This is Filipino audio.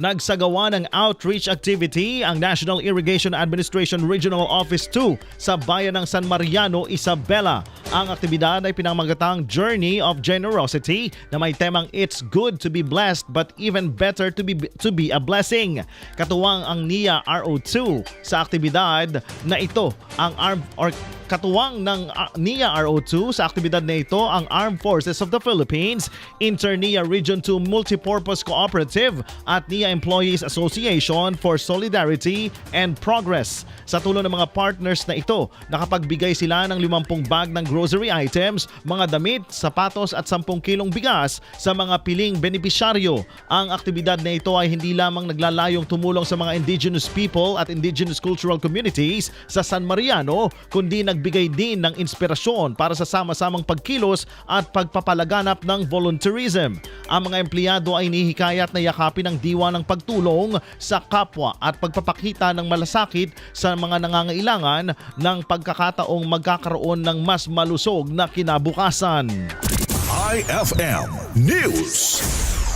Nagsagawa ng outreach activity ang National Irrigation Administration Regional Office 2 sa bayan ng San Mariano, Isabela. Ang aktibidad ay pinamagatang Journey of Generosity na may temang It's good to be blessed but even better to be to be a blessing. Katuwang ang NIA RO2 sa aktibidad na ito ang arm or Katuwang ng uh, NIA RO2 sa aktibidad na ito ang Armed Forces of the Philippines, Inter-NIA Region 2 Multipurpose Cooperative at NIA Employees Association for Solidarity and Progress. Sa tulong ng mga partners na ito, nakapagbigay sila ng 50 bag ng grocery items, mga damit, sapatos at 10 kilong bigas sa mga piling benepisyaryo. Ang aktibidad na ito ay hindi lamang naglalayong tumulong sa mga indigenous people at indigenous cultural communities sa San Mariano, kundi nagbigay din ng inspirasyon para sa sama-samang pagkilos at pagpapalaganap ng volunteerism. Ang mga empleyado ay nihikayat na yakapin ang diwa ng pagtulong sa kapwa at pagpapakita ng malasakit sa mga nangangailangan ng pagkakataong magkakaroon ng mas malusog na kinabukasan. IFM News.